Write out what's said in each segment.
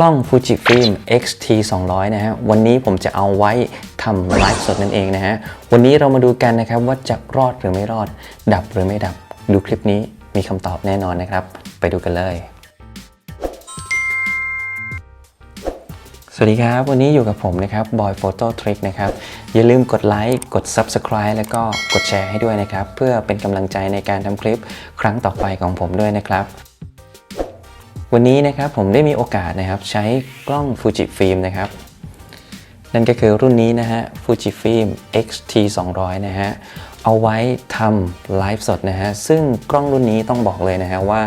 กล้อง Fujifilm X-T 200 นะฮะ วันนี้ผมจะเอาไว้ทำไลฟ์สดนั่นเองนะฮะ วันนี้เรามาดูกันนะครับว่าจะรอดหรือไม่รอด ดับหรือไม่ดับ ดูคลิปนี้มีคำตอบแน่นอนนะครับ ไปดูกันเลย สวัสดีครับ วันนี้อยู่กับผมนะครับบอย Photo Trick นะครับ อย่าลืมกดไลค์ กด Subscribe แล้วก็กดแชร์ให้ด้วยนะครับ เพื่อเป็นกำลังใจในการทำคลิปครั้งต่อไปของผมด้วยนะครับ วันนี้นะครับผมได้มีโอกาสนะครับใช้กล้อง Fujifilm นะครับนั่นก็คือรุ่นนี้นะฮะ Fujifilm X-T 200นะฮะเอาไว้ทำไลฟ์สดนะฮะซึ่งกล้องรุ่นนี้ต้องบอกเลยนะฮะว่า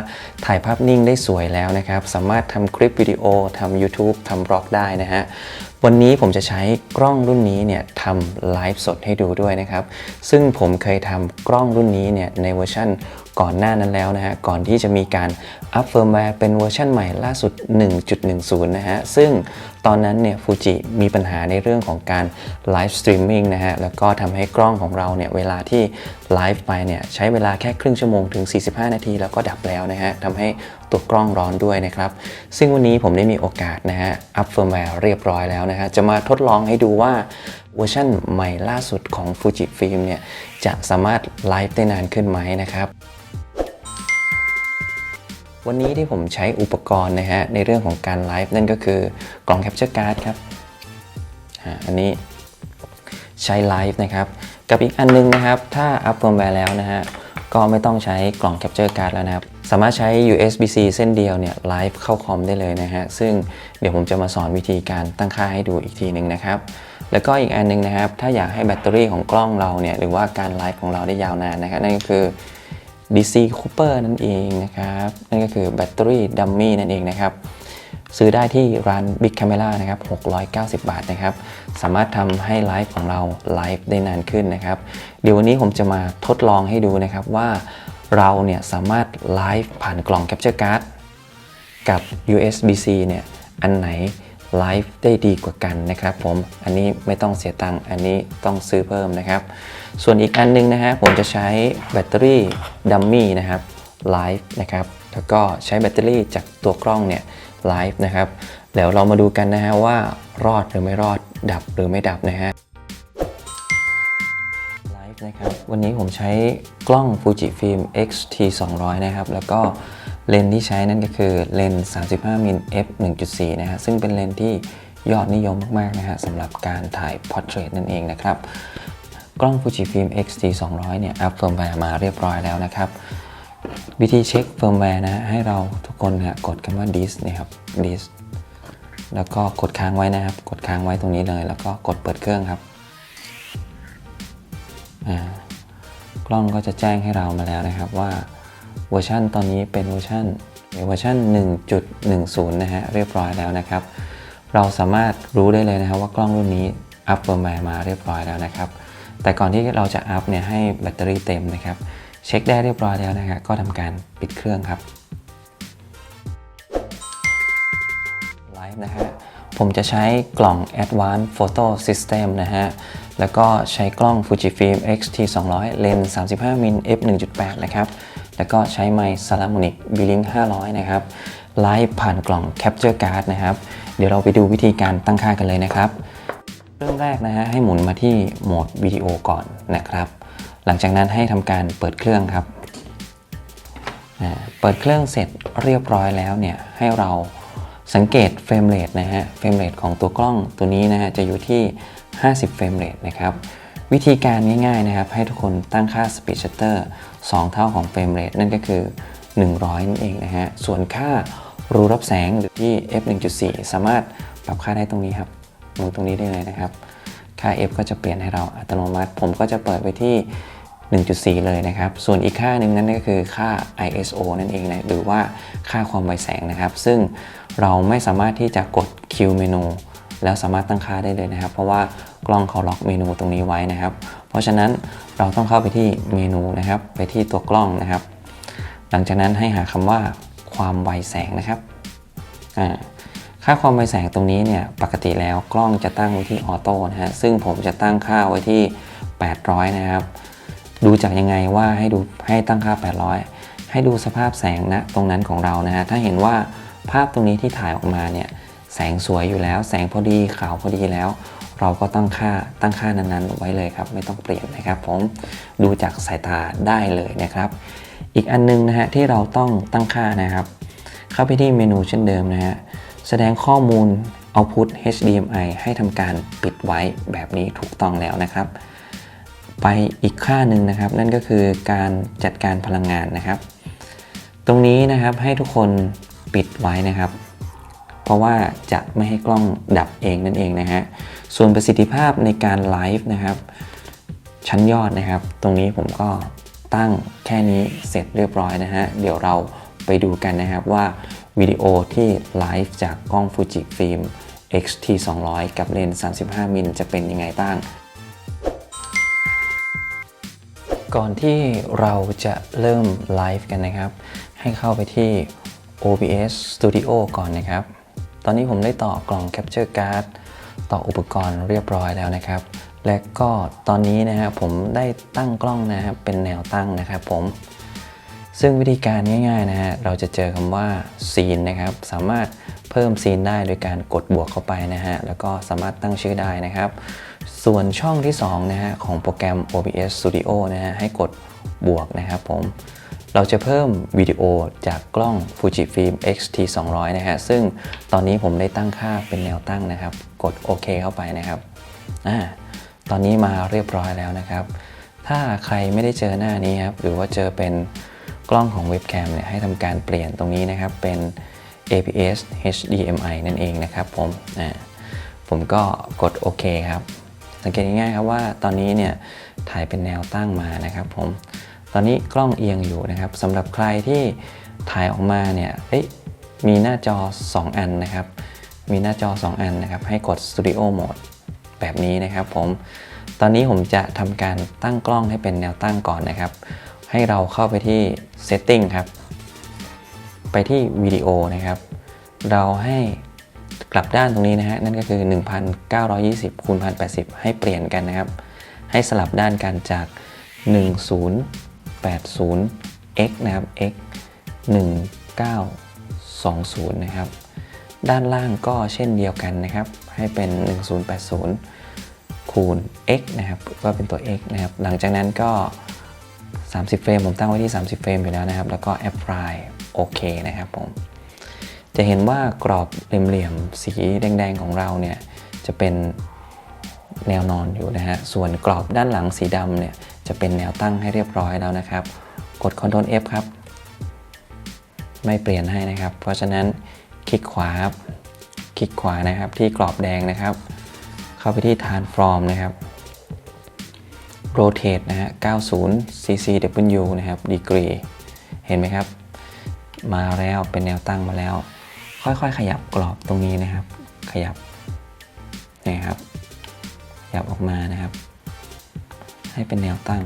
ถ่ายภาพนิ่งได้สวยแล้วนะครับสามารถทำคลิปวิดีโอทำ YouTube ทำบล็อกได้นะฮะวันนี้ผมจะใช้กล้องรุ่นนี้เนี่ยทำไลฟ์สดให้ดูด้วยนะครับ ซึ่งผมเคยทำกล้องรุ่นนี้เนี่ยในเวอร์ชั่น ก่อนหน้านั้นแล้วนะฮะก่อนที่จะมีการอัปเฟิร์มแวร์เป็นเวอร์ชันใหม่ล่าสุด 1.10 นะฮะซึ่งตอนนั้นเนี่ยฟูจิมีปัญหาในเรื่องของการไลฟ์สตรีมมิ่งนะฮะแล้วก็ทำให้กล้องของเราเนี่ยเวลาที่ไลฟ์ไปเนี่ยใช้เวลาแค่ครึ่งชั่วโมงถึง 45 นาทีแล้วก็ดับแล้วนะฮะทำให้ตัวกล้องร้อนด้วยนะครับ ซึ่งวันนี้ผมได้มีโอกาสนะฮะอัปเฟิร์มแวร์เรียบร้อยแล้วนะฮะจะมาทดลองให้ดูว่าเวอร์ชันใหม่ล่าสุดของ Fujifilm เนี่ยจะสามารถไลฟ์ได้นานขึ้นไหมนะครับ วันนี้ที่ผมใช้อุปกรณ์นะฮะในเรื่องของการไลฟ์นั่นก็คือกล่อง Capture Card ครับอันนี้ใช้ไลฟ์นะครับ กับอีกอันนึงนะครับ ถ้าอัพเฟิร์มแวร์แล้วนะฮะก็ไม่ต้องใช้กล่อง Capture Card แล้วนะครับ สามารถใช้ USB-C เส้นเดียวเนี่ยไลฟ์เข้าคอมได้เลยนะฮะ ซึ่งเดี๋ยวผมจะมาสอนวิธีการตั้งค่าให้ดูอีกทีหนึ่งนะครับ แล้วก็อีกอันนึงนะครับ ถ้าอยากให้แบตเตอรี่ของกล้องเราเนี่ยหรือว่าการไลฟ์ของเราได้ยาวนานนะครับนั่นก็คือ DC Cooper นั่นเองนะครับ นั่นก็คือแบตเตอรี่ดัมมี่นั่นเองนะครับ ซื้อได้ที่ร้าน Big Camera นะครับ 690 บาทนะครับ สามารถทำให้ไลฟ์ของเราไลฟ์ได้นานขึ้นนะครับ เดี๋ยววันนี้ผมจะมาทดลองให้ดูนะครับว่าเราเนี่ยสามารถไลฟ์ผ่านกล่อง Capture Card กับ USB-C เนี่ยอันไหน ไลฟ์ได้ดีกว่ากันนะครับผมอันนี้ไม่ต้องเสียตังค์อันนี้ต้องซื้อเพิ่มนะครับ ส่วนอีกอันนึงนะฮะผมจะใช้แบตเตอรี่ดัมมี่นะครับไลฟ์นะครับแล้วก็ใช้แบตเตอรี่จากตัวกล้องเนี่ยไลฟ์นะครับเดี๋ยวเรามาดูกันนะฮะว่ารอดหรือไม่รอดดับหรือไม่ดับนะฮะไลฟ์นะครับวันนี้ผมใช้กล้อง Fujifilm X-T 200 นะครับ แล้วก็ เลนที่ใช้นั่นก็คือเลน35มิล f 1.4 นะฮะซึ่งเป็นเลนที่ยอดนิยมมากๆนะฮะสำหรับการถ่าย Portrait นั่นเองนะครับ กล้อง Fujifilm X-T 200 เนี่ย อัพเฟิร์มแวร์มาเรียบร้อยแล้วนะครับ วิธีเช็คเฟิร์มแวร์นะฮะให้เราทุกคนนะฮะกดคำว่า dis นะครับ dis แล้วก็กดค้างไว้นะครับ กดค้างไว้ตรงนี้เลย แล้วก็กดเปิดเครื่องครับอ่ากล้องก็จะแจ้งให้เรามาแล้วนะครับว่า เวอร์ชันตอนนี้เป็นเวอร์ชันเวอร์ชัน1.10 นะฮะเรียบร้อยแล้วนะครับ เราสามารถรู้ได้เลยนะครับว่ากล้องรุ่นนี้อัพเฟิร์มแวร์มาเรียบร้อยแล้วนะครับ แต่ก่อนที่เราจะอัพเนี่ยให้แบตเตอรี่เต็มนะครับ เช็คได้เรียบร้อยแล้วนะครับก็ทำการปิดเครื่องครับไลฟ์นะฮะผมจะใช้กล่อง Advanced Photo System นะฮะ แล้วก็ใช้กล้อง Fujifilm X-T 200 เลนส์35มิล f 1.8 นะครับ แล้วก็ใช้ไมค์ Salamonic B-Link 500 นะครับ ไลฟ์ผ่านกล่อง Capture Card นะครับ เดี๋ยวเราไปดูวิธีการตั้งค่ากันเลยนะครับ เริ่มแรกนะฮะให้หมุนมาที่โหมดวิดีโอก่อนนะครับ หลังจากนั้นให้ทำการเปิดเครื่องครับ เปิดเครื่องเสร็จเรียบร้อยแล้วเนี่ยให้เราสังเกตเฟรมเรทนะฮะ เฟรมเรทของตัวกล้องตัวนี้นะฮะจะอยู่ที่ 50 เฟรมเรทนะครับ วิธีการง่ายๆนะครับ ให้ทุกคนตั้งค่า Speed Shutter 2 เท่าของเฟรมเรทนั่นก็คือ 100 นั่นเองนะฮะ ส่วนค่ารูรับแสงหรือที่ f 1.4 สามารถปรับค่าได้ตรงนี้ครับดูตรงนี้ได้เลยนะครับ ค่า f ก็จะเปลี่ยนให้เราอัตโนมัติ ผมก็จะเปิดไว้ที่ 1.4 เลยนะครับ ส่วนอีกค่าหนึ่งนั่นก็คือค่า ISO นั่นเองนะ หรือว่าค่าความไวแสงนะครับ ซึ่งเราไม่สามารถที่จะกด Q เมนูแล้วสามารถตั้งค่าได้เลยนะครับ เพราะว่า กล้องเขาล็อกเมนูตรงนี้ไว้นะครับ เพราะฉะนั้นเราต้องเข้าไปที่เมนูนะครับ ไปที่ตัวกล้องนะครับ หลังจากนั้นให้หาคำว่าความไวแสงนะครับค่าความไวแสงตรงนี้เนี่ยปกติแล้วกล้องจะตั้งไว้ที่ออโต้นะฮะซึ่งผมจะตั้งค่าไว้ที่ 800 นะครับ ดูจากยังไงว่าให้ดูให้ตั้งค่า 800 ให้ดูสภาพแสงณตรงนั้นของเรานะฮะถ้าเห็นว่าภาพตรงนี้ที่ถ่ายออกมาเนี่ยแสงสวยอยู่แล้ว แสงพอดีขาวพอดีแล้ว เราก็ตั้งค่าตั้งค่านั้นๆไว้เลยครับ ไม่ต้องเปลี่ยนนะครับ ผมดูจากสายตาได้เลยนะครับ อีกอันนึงนะฮะที่เราต้องตั้งค่านะครับ เข้าไปที่เมนูเช่นเดิมนะฮะแสดงข้อมูล output HDMI ให้ทำการปิดไว้แบบนี้ถูกต้องแล้วนะครับ ไปอีกค่าหนึ่งนะครับ นั่นก็คือการจัดการพลังงานนะครับ ตรงนี้นะครับให้ทุกคนปิดไว้นะครับ เพราะว่าจะไม่ให้กล้องดับเองนั่นเองนะฮะ ส่วนประสิทธิภาพในการไลฟ์นะครับ ชั้นยอดนะครับ ตรงนี้ผมก็ตั้งแค่นี้เสร็จเรียบร้อยนะฮะ เดี๋ยวเราไปดูกันนะครับว่าวิดีโอที่ไลฟ์จากกล้องฟูจิฟิล์ม XT 200 กับเลนส์35 มิลจะเป็นยังไงบ้าง ก่อนที่เราจะเริ่มไลฟ์กันนะครับ ให้เข้าไปที่ OBS Studio ก่อนนะครับ ตอนนี้ผมได้ต่อกล่อง Capture Card ต่ออุปกรณ์เรียบร้อยแล้วนะครับ และก็ตอนนี้นะครับผมได้ตั้งกล้องนะครับเป็นแนวตั้งนะครับผม ซึ่งวิธีการง่ายๆนะฮะเราจะเจอคำว่าซีนนะครับ สามารถเพิ่มซีนได้โดยการกดบวกเข้าไปนะฮะแล้วก็สามารถตั้งชื่อได้นะครับ ส่วนช่องที่2นะฮะของโปรแกรม OBS Studio นะฮะให้กดบวกนะครับผม เราจะเพิ่มวิดีโอจากกล้อง Fujifilm X-T 200 นะฮะ ซึ่งตอนนี้ผมได้ตั้งค่าเป็นแนวตั้งนะครับ กดโอเคเข้าไปนะครับอ่าตอนนี้มาเรียบร้อยแล้วนะครับ ถ้าใครไม่ได้เจอหน้านี้ครับ หรือว่าเจอเป็นกล้องของเว็บแคมเนี่ยให้ทำการเปลี่ยนตรงนี้นะครับ เป็น APS HDMI นั่นเองนะครับผมอ่าผมก็กดโอเคครับ สังเกตง่ายๆครับว่าตอนนี้เนี่ยถ่ายเป็นแนวตั้งมานะครับผม ตอนนี้กล้องเอียงอยู่นะครับสำหรับใครที่ถ่ายออกมาเนี่ยมีหน้าจอ 2 อันนะครับ มีหน้าจอ 2 อันนะครับ ให้กด Studio โหมดแบบนี้นะครับผม ตอนนี้ผมจะทำการตั้งกล้องให้เป็นแนวตั้งก่อนนะครับ ให้เราเข้าไปที่ Setting ครับ ไปที่วิดีโอนะครับ เราให้กลับด้านตรงนี้นะฮะ นั่นก็คือ 1920คูณ1080 ให้เปลี่ยนกันนะครับ ให้สลับด้านกันจาก 10 80x นะครับ x 1920 นะครับ ด้านล่างก็เช่นเดียวกันนะครับ ให้เป็น 1080 คูณ x นะครับ ก็เป็นตัว x นะครับ หลังจากนั้นก็ 30 เฟรม ผมตั้งไว้ที่ 30 เฟรมอยู่แล้วนะครับ แล้วก็ apply โอเคนะครับผม จะเห็นว่ากรอบเหลี่ยมๆสีแดง ๆ ของเราเนี่ย จะเป็นแนวนอนอยู่นะฮะ ส่วนกรอบด้านหลังสีดำเนี่ย จะเป็นแนวตั้งให้เรียบร้อยแล้วนะครับ กด Ctrl F ครับ ไม่เปลี่ยนให้นะครับ เพราะฉะนั้นคลิกขวาครับคลิกขวานะครับที่กรอบแดงนะครับ เข้าไปที่ Transform นะครับ Rotate นะฮะ 90 CCW นะครับ Degree เห็นไหมครับ มาแล้วเป็นแนวตั้งมาแล้ว ค่อยๆ ขยับกรอบตรงนี้นะครับ ขยับนี่ครับขยับออกมานะครับ ให้เป็นแนวตั้ง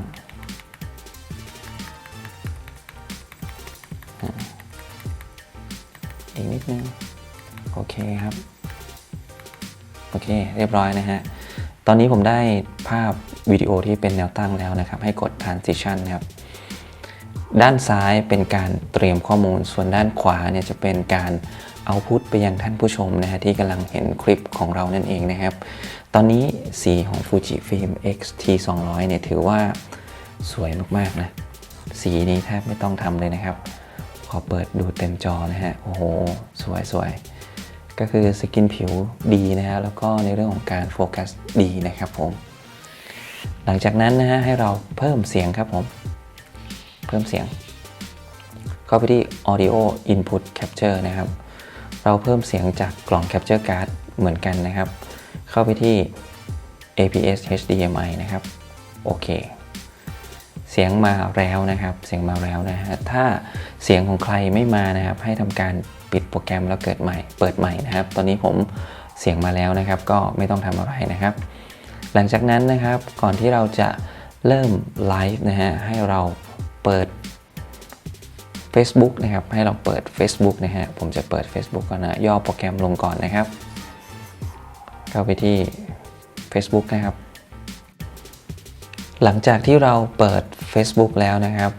อีกนิดนึง โอเคครับ โอเค เรียบร้อยนะฮะ ตอนนี้ผมได้ภาพวิดีโอที่เป็นแนวตั้งแล้วนะครับ ให้กด transition นะครับด้านซ้ายเป็นการเตรียมข้อมูล ส่วนด้านขวาเนี่ยจะเป็นการเอาพุทไปยังท่านผู้ชมนะฮะที่กำลังเห็นคลิปของเรานั่นเองนะครับ ตอนนี้สีของ Fujifilm X-T 200เนี่ยถือว่าสวยมากๆนะ สีนี้แทบไม่ต้องทำเลยนะครับ ขอเปิดดูเต็มจอนะฮะ โอ้โห สวยสวยๆก็คือสกินผิวดีนะฮะ แล้วก็ในเรื่องของการโฟกัสดีนะครับผม หลังจากนั้นนะฮะ ให้เราเพิ่มเสียงครับผม เพิ่มเสียง เข้าไปที่ Audio Input Capture นะครับ เราเพิ่มเสียงจากกล่อง Capture Card เหมือนกันนะครับ เข้าไปที่ APS HDMI นะครับ โอเค เสียงมาแล้วนะครับ เสียงมาแล้วนะฮะ ถ้าเสียงของใครไม่มานะครับ ให้ทำการปิดโปรแกรมแล้วเกิดใหม่ เปิดใหม่นะครับ ตอนนี้ผมเสียงมาแล้วนะครับ ก็ไม่ต้องทำอะไรนะครับ หลังจากนั้นนะครับ ก่อนที่เราจะเริ่มไลฟ์นะฮะ ให้เราเปิด Facebook นะครับ ให้เราเปิด Facebook นะฮะ ผมจะเปิด Facebook ก่อนนะ ย่อโปรแกรมลงก่อนนะครับ เข้าไปที่ Facebook นะครับ หลังจากที่เราเปิด Facebook แล้วนะครับ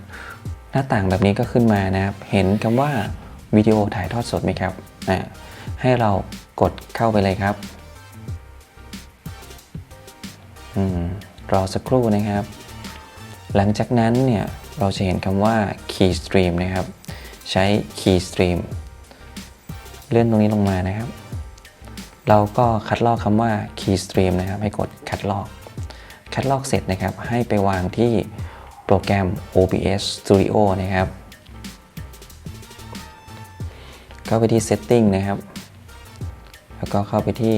หน้าต่างแบบนี้ก็ขึ้นมานะครับ เห็นคำว่าวิดีโอถ่ายทอดสดไหมครับอ่าให้เรากดเข้าไปเลยครับอรอสักครู่นะครับ หลังจากนั้นเนี่ยเราจะเห็นคำว่า keystream นะครับ ใช้ keystream เลื่อนตรงนี้ลงมานะครับ เราก็คัดลอกคำว่า keystream นะครับ ให้กดคัดลอก คัดลอกเสร็จนะครับ ให้ไปวางที่โปรแกรม OBS Studio นะครับ เข้าไปที่ setting นะครับ แล้วก็เข้าไปที่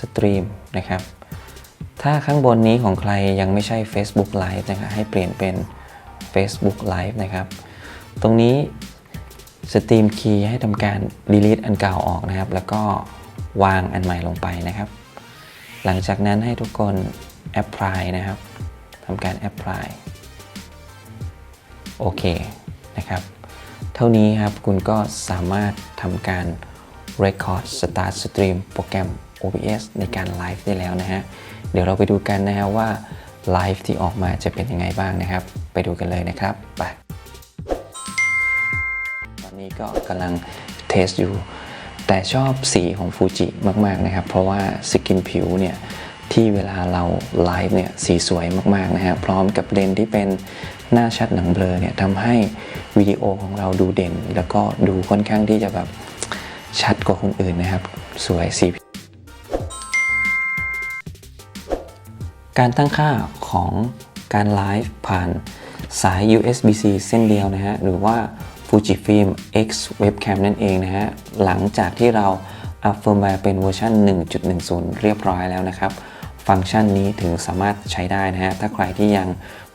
stream นะครับ ถ้าข้างบนนี้ของใครยังไม่ใช่ Facebook Live นะครับ ให้เปลี่ยนเป็น Facebook Live นะครับ ตรงนี้ Stream Key ให้ทำการ delete อันเก่าออกนะครับ แล้วก็ วางอันใหม่ลงไปนะครับ หลังจากนั้นให้ทุกคน apply นะครับทำการ apply โอเคนะครับ เท่านี้ครับคุณก็สามารถทำการ record start stream โปรแกรม OBS ในการไลฟ์ได้แล้วนะฮะ เดี๋ยวเราไปดูกันนะฮะว่าไลฟ์ที่ออกมาจะเป็นยังไงบ้างนะครับ ไปดูกันเลยนะครับไปตอนนี้ก็กำลังเทสอยู่ แต่ชอบสีของฟูจิมากๆนะครับ เพราะว่าสกินผิวเนี่ยที่เวลาเราไลฟ์เนี่ยสีสวยมากๆนะฮะพร้อมกับเลนที่เป็นหน้าชัดหนังเบลอเนี่ยทำให้วิดีโอของเราดูเด่น แล้วก็ดูค่อนข้างที่จะแบบชัดกว่าคนอื่นนะครับ สวยสีการตั้งค่าของการไลฟ์ผ่านสาย USB-C เส้นเดียวนะฮะหรือว่า Fujifilm X Webcam นั่นเองนะฮะ หลังจากที่เราอัพเฟิร์มแวร์เป็นเวอร์ชัน1.10 เรียบร้อยแล้วนะครับ ฟังก์ชันนี้ถึงสามารถใช้ได้นะฮะ ถ้าใครที่ยัง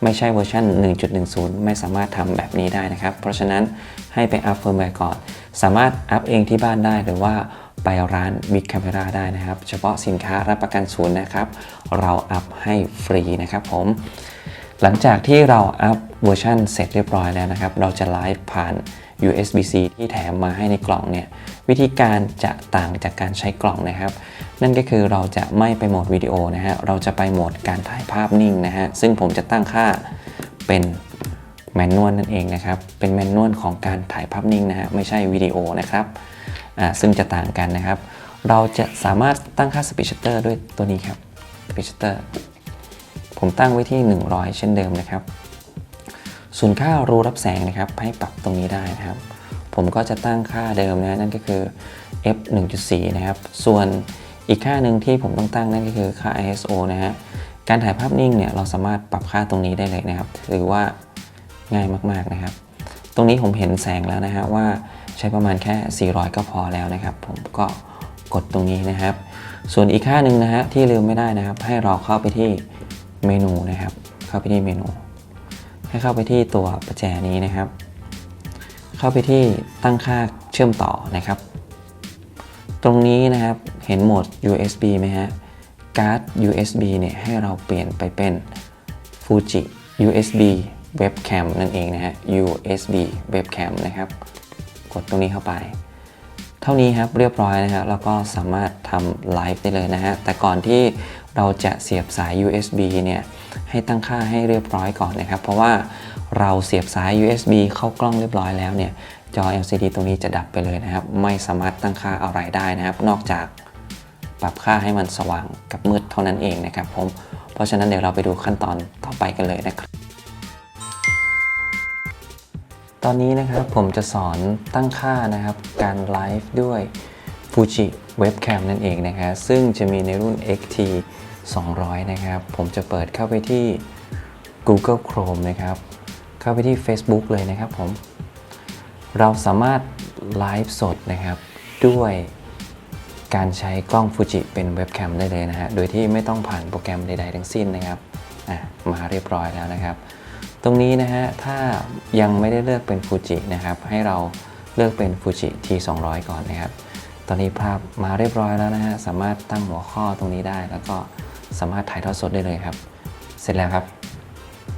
ไม่ใช่เวอร์ชัน1.10 ไม่สามารถทำแบบนี้ได้นะครับ เพราะฉะนั้นให้ไปอัพเฟิร์มแวร์ก่อน สามารถอัพเองที่บ้านได้หรือว่าไปร้าน Big Camera ได้นะครับ เฉพาะสินค้ารับประกันศูนย์นะครับ เราอัพให้ฟรีนะครับผม หลังจากที่เราอัพเวอร์ชันเสร็จเรียบร้อยแล้วนะครับ เราจะไลฟ์ผ่าน USB-C ที่แถมมาให้ในกล่องเนี่ย วิธีการจะต่างจากการใช้กล่องนะครับ นั่นก็คือเราจะไม่ไปโหมดวิดีโอนะฮะ เราจะไปโหมดการถ่ายภาพนิ่งนะฮะ ซึ่งผมจะตั้งค่าเป็นแมนนวลนั่นเองนะครับ เป็นแมนนวลของการถ่ายภาพนิ่งนะฮะ ไม่ใช่วิดีโอนะครับ อ่า ซึ่งจะต่างกันนะครับ เราจะสามารถตั้งค่า Speed Shutter ด้วยตัวนี้ครับ Speed Shutter ผมตั้งไว้ที่ 100 เช่นเดิมนะครับส่วนค่ารูรับแสงนะครับให้ปรับตรงนี้ได้นะครับ ผมก็จะตั้งค่าเดิมนะนั่นก็คือ f 1.4 นะครับ ส่วนอีกค่าหนึ่งที่ผมต้องตั้งนั่นก็คือค่า ISO นะฮะการถ่ายภาพนิ่งเนี่ยเราสามารถปรับค่าตรงนี้ได้เลยนะครับถือว่าง่ายมากๆนะครับ ตรงนี้ผมเห็นแสงแล้วนะฮะว่าใช้ประมาณแค่ 400 ก็พอแล้วนะครับ ผมก็กดตรงนี้นะครับ ส่วนอีกค่าหนึ่งนะฮะที่ลืมไม่ได้นะครับ ให้เราเข้าไปที่ เมนูนะครับ เข้าไปที่เมนู ให้เข้าไปที่ตัวประแจนี้นะครับ เข้าไปที่ตั้งค่าเชื่อมต่อนะครับ ตรงนี้นะครับเห็นโหมด USB ไหมฮะการ์ด USB เนี่ยให้เราเปลี่ยนไปเป็น Fuji USB Webcam นั่นเองนะฮะ USB Webcam นะครับ กดตรงนี้เข้าไป เท่านี้ครับเรียบร้อยนะฮะแล้วก็สามารถทำไลฟ์ได้เลยนะฮะแต่ก่อนที่ เราจะเสียบสาย USB เนี่ยให้ตั้งค่าให้เรียบร้อยก่อนนะครับ เพราะว่าเราเสียบสาย USB เข้ากล้องเรียบร้อยแล้วเนี่ยจอ LCD ตรงนี้จะดับไปเลยนะครับ ไม่สามารถตั้งค่าอะไรได้นะครับ นอกจากปรับค่าให้มันสว่างกับมืดเท่านั้นเองนะครับผม เพราะฉะนั้นเดี๋ยวเราไปดูขั้นตอนต่อไปกันเลยนะครับ ตอนนี้นะครับผมจะสอนตั้งค่านะครับ การไลฟ์ด้วย Fuji Webcam นั่นเองนะครับซึ่งจะมีในรุ่น XT 200 นะครับ ผมจะเปิดเข้าไปที่ Google Chrome นะครับ เข้าไปที่ Facebook เลยนะครับผม เราสามารถไลฟ์สดนะครับ ด้วยการใช้กล้องฟูจิเป็นเว็บแคมได้เลยนะฮะ โดยที่ไม่ต้องผ่านโปรแกรมใดๆทั้งสิ้นนะครับมาเรียบร้อยแล้วนะครับ ตรงนี้นะฮะ ถ้ายังไม่ได้เลือกเป็นฟูจินะครับ ให้เราเลือกเป็นฟูจิ T200 ก่อนนะครับ ตอนนี้ภาพมาเรียบร้อยแล้วนะฮะ สามารถตั้งหัวข้อตรงนี้ได้แล้วก็ สามารถถ่ายทอดสดได้เลยครับ เสร็จแล้วครับ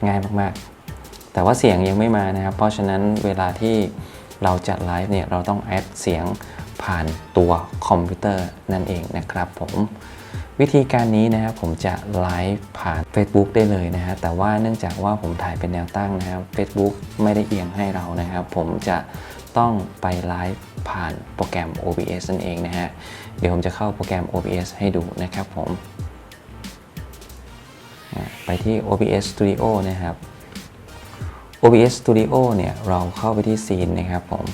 ง่ายมากๆ แต่ว่าเสียงยังไม่มานะครับ เพราะฉะนั้นเวลาที่เราจัดไลฟ์เนี่ยเราต้องแอดเสียงผ่านตัวคอมพิวเตอร์นั่นเองนะครับผมวิธีการนี้นะครับผมจะไลฟ์ผ่าน Facebook ได้เลยนะฮะแต่ว่าเนื่องจากว่าผมถ่ายเป็นแนวตั้งนะครับ Facebook ไม่ได้เอียงให้เรานะครับ ผมจะต้องไปไลฟ์ผ่านโปรแกรม OBS นั่นเองนะฮะเดี๋ยวผมจะเข้าโปรแกรม OBS ให้ดูนะครับผม ไปที่ OBS Studio นะครับ OBS Studio เนี่ยเราเข้าไปที่ Scene นะครับผม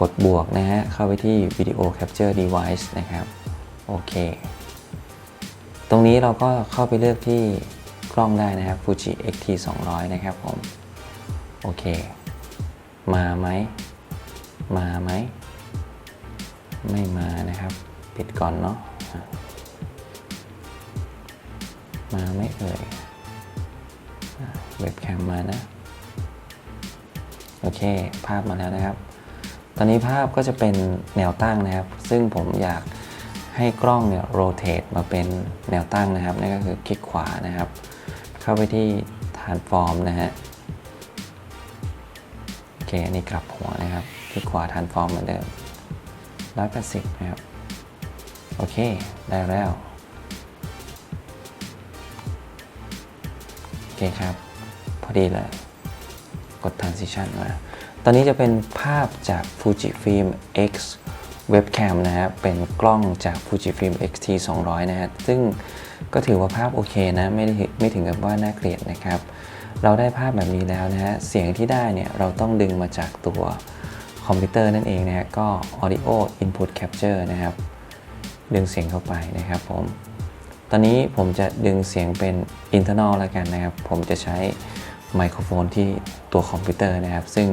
กดบวกนะฮะ เข้าไปที่ Video Capture Device นะครับ โอเค ตรงนี้เราก็เข้าไปเลือกที่กล้องได้นะครับ Fuji X-T 200 นะครับผม โอเค มาไหม มาไหม ไม่มานะครับ ปิดก่อนเนาะอะ มาไม่เอ่ยเว็บแคมมานะ โอเค ภาพมาแล้วนะครับ ตอนนี้ภาพก็จะเป็นแนวตั้งนะครับ ซึ่งผมอยากให้กล้องเนี่ยโรเตทมาเป็นแนวตั้งนะครับ นั่นก็คือคลิกขวานะครับ เข้าไปที่ฐานฟอร์มนะฮะ โอเค อันนี้กลับหัวนะครับ คลิกขวาฐานฟอร์มเหมือนเดิมร้อยแปดสิบนะครับ โอเค ได้แล้ว เคครับ พอดีเลย กด transition มา ตอนนี้จะเป็นภาพจาก Fujifilm X Webcam นะฮะ เป็นกล้องจาก Fujifilm X-T 200 นะฮะ ซึ่งก็ถือว่าภาพโอเคนะ ไม่ได้ไม่ถึงกับว่าน่าเกลียดนะครับ เราได้ภาพแบบนี้แล้วนะฮะ เสียงที่ได้เนี่ย เราต้องดึงมาจากตัวคอมพิวเตอร์นั่นเองนะฮะ ก็ Audio Input Capture นะครับ ดึงเสียงเข้าไปนะครับผม ตอนนี้ผมจะดึงเสียงเป็น internal แล้วกันนะครับ ผมจะใช้ไมโครโฟนที่ตัวคอมพิวเตอร์นะครับ ซึ่ง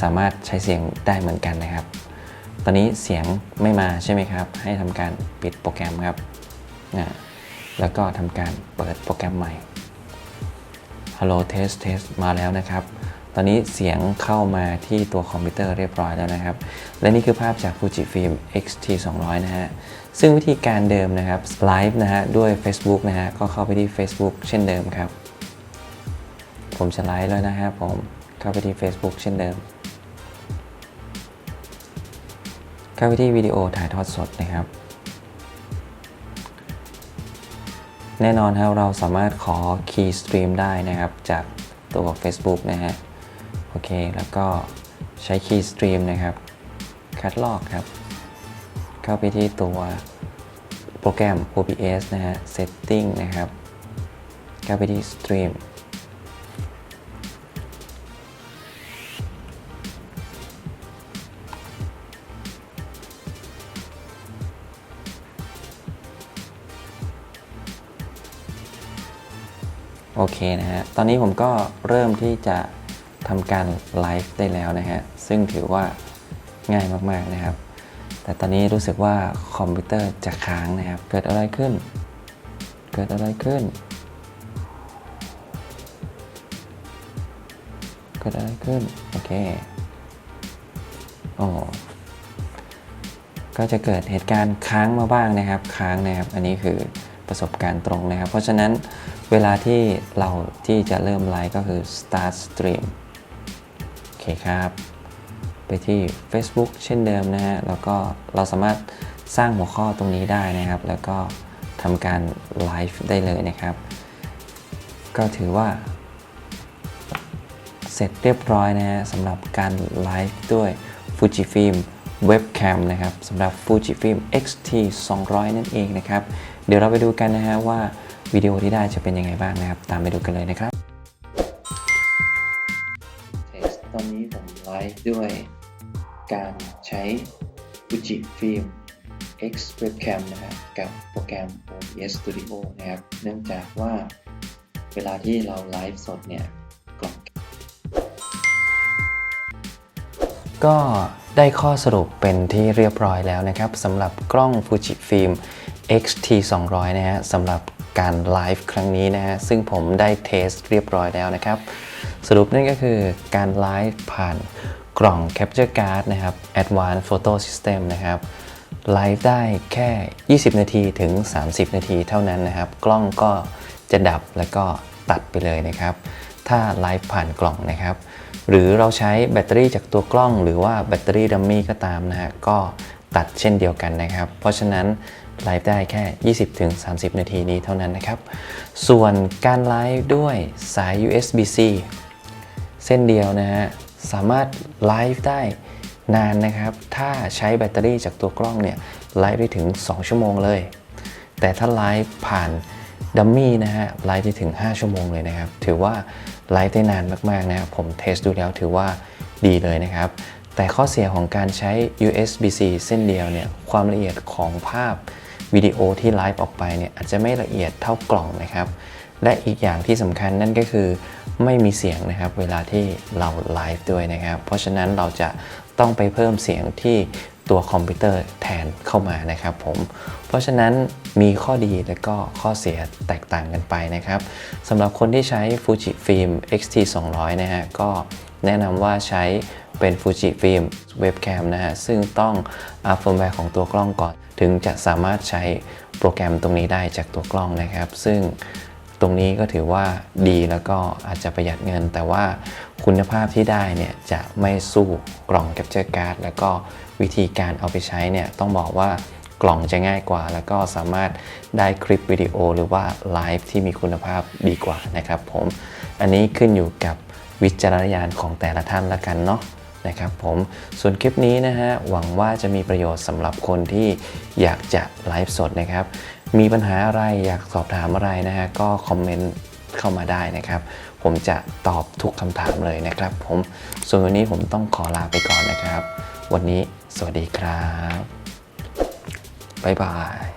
สามารถใช้เสียงได้เหมือนกันนะครับ ตอนนี้เสียงไม่มาใช่ไหมครับ ให้ทำการปิดโปรแกรมครับนะแล้วก็ทำการเปิดโปรแกรมใหม่ Hello Test Test มาแล้วนะครับ ตอนนี้เสียงเข้ามาที่ตัวคอมพิวเตอร์เรียบร้อยแล้วนะครับ และนี่คือภาพจาก Fujifilm X-T 200 นะฮะ ซึ่งวิธีการเดิมนะครับไลฟ์นะฮะด้วย Facebook นะฮะก็เข้าไปที่ Facebook เช่นเดิมครับ ผมจะไลฟ์แล้วนะครับผมเข้าไปที่ Facebook เช่นเดิม เข้าไปที่วิดีโอถ่ายทอดสดนะครับ แน่นอนครับเราสามารถขอ Key Stream ได้นะครับจากตัว Facebook นะฮะโอเค แล้วก็ใช้ Key Stream นะครับ คัดลอกครับ เข้าไปที่ตัวโปรแกรม OBS นะฮะ Setting นะครับ เข้าไปที่ Stream โอเคนะฮะ ตอนนี้ผมก็เริ่มที่จะทำการไลฟ์ได้แล้วนะฮะ ซึ่งถือว่าง่ายมาก ๆ นะครับ แต่ตอนนี้รู้สึกว่าคอมพิวเตอร์จะค้างนะครับ เกิดอะไรขึ้น เกิดอะไรขึ้น เกิดอะไรขึ้น โอเคโอ้ก็จะเกิดเหตุการณ์ค้างมาบ้างนะครับ ค้างนะครับ อันนี้คือประสบการณ์ตรงนะครับ เพราะฉะนั้นเวลาที่เราที่จะเริ่มไลฟ์ก็คือ start stream โอเคครับ ไปที่ Facebook เช่นเดิมนะฮะ แล้วก็เราสามารถสร้างหัวข้อตรงนี้ได้นะครับ แล้วก็ทำการไลฟ์ได้เลยนะครับ ก็ถือว่า เสร็จเรียบร้อยนะฮะสำหรับการไลฟ์ด้วย Fujifilm Webcam นะครับสำหรับ Fujifilm X-T 200 นั่นเองนะครับ เดี๋ยวเราไปดูกันนะฮะว่าวิดีโอที่ได้จะเป็นยังไงบ้างนะครับ ตามไปดูกันเลยนะครับ ตอนนี้ผมไลฟ์ด้วย การใช้ Fujifilm X Webcam นะครับกับโปรแกรม OBS Studio นะครับ เนื่องจากว่าเวลาที่เราไลฟ์สดเนี่ยกล่องก็ได้ข้อสรุปเป็นที่เรียบร้อยแล้วนะครับสำหรับกล้อง Fujifilm X-T 200นะฮะสำหรับการไลฟ์ครั้งนี้นะฮะซึ่งผมได้เทสเรียบร้อยแล้วนะครับ สรุปนั่นก็คือการไลฟ์ผ่าน กล่อง Capture Card นะครับ Advanced Photo System นะครับไลฟ์ได้แค่ 20 นาทีถึง 30 นาทีเท่านั้นนะครับ กล้องก็จะดับแล้วก็ตัดไปเลยนะครับ ถ้าไลฟ์ผ่านกล่องนะครับ หรือเราใช้แบตเตอรี่จากตัวกล้อง หรือว่าแบตเตอรี่ดัมมี่ก็ตามนะฮะก็ตัดเช่นเดียวกันนะครับ เพราะฉะนั้นไลฟ์ได้แค่ 20-30 นาทีนี้เท่านั้นนะครับ ส่วนการไลฟ์ด้วยสาย USB-C เส้นเดียวนะฮะ สามารถไลฟ์ได้นานนะครับ ถ้าใช้แบตเตอรี่จากตัวกล้องเนี่ยไลฟ์ได้ถึง 2 ชั่วโมงเลย แต่ถ้าไลฟ์ผ่านดัมมี่นะฮะไลฟ์ได้ถึง 5 ชั่วโมงเลยนะครับ ถือว่าไลฟ์ได้นานมากๆนะครับผมเทสดูแล้วถือว่าดีเลยนะครับ แต่ข้อเสียของการใช้ USB-C เส้นเดียวเนี่ยความละเอียดของภาพวิดีโอที่ไลฟ์ออกไปเนี่ยอาจจะไม่ละเอียดเท่ากล่องนะครับ และอีกอย่างที่สำคัญนั่นก็คือไม่มีเสียงนะครับเวลาที่เราไลฟ์ด้วยนะครับ เพราะฉะนั้นเราจะต้องไปเพิ่มเสียงที่ตัวคอมพิวเตอร์แทนเข้ามานะครับผม เพราะฉะนั้นมีข้อดีและก็ข้อเสียแตกต่างกันไปนะครับสำหรับคนที่ใช้ Fuji Film X-T 200 นะฮะก็แนะนำว่าใช้เป็น Fuji Film Webcam นะฮะ ซึ่งต้องอัพเฟิร์มแวร์ของตัวกล้องก่อน ถึงจะสามารถใช้โปรแกรมตรงนี้ได้จากตัวกล้องนะครับ ซึ่ง ตรงนี้ก็ถือว่าดีแล้วก็อาจจะประหยัดเงิน แต่ว่าคุณภาพที่ได้เนี่ยจะไม่สู้กล่อง Capture Card แล้วก็วิธีการเอาไปใช้เนี่ยต้องบอกว่ากล่องจะง่ายกว่า แล้วก็สามารถได้คลิปวิดีโอหรือว่าไลฟ์ที่มีคุณภาพดีกว่านะครับผม อันนี้ขึ้นอยู่กับวิจารณญาณของแต่ละท่านละกันเนาะ นะครับผมส่วนคลิปนี้นะฮะหวังว่าจะมีประโยชน์สำหรับคนที่อยากจะไลฟ์สดนะครับ มีปัญหาอะไรอยากสอบถามอะไรนะฮะก็คอมเมนต์เข้ามาได้นะครับ ผมจะตอบทุกคำถามเลยนะครับผมส่วนวันนี้ผมต้องขอลาไปก่อนนะครับ วันนี้สวัสดีครับบ๊ายบาย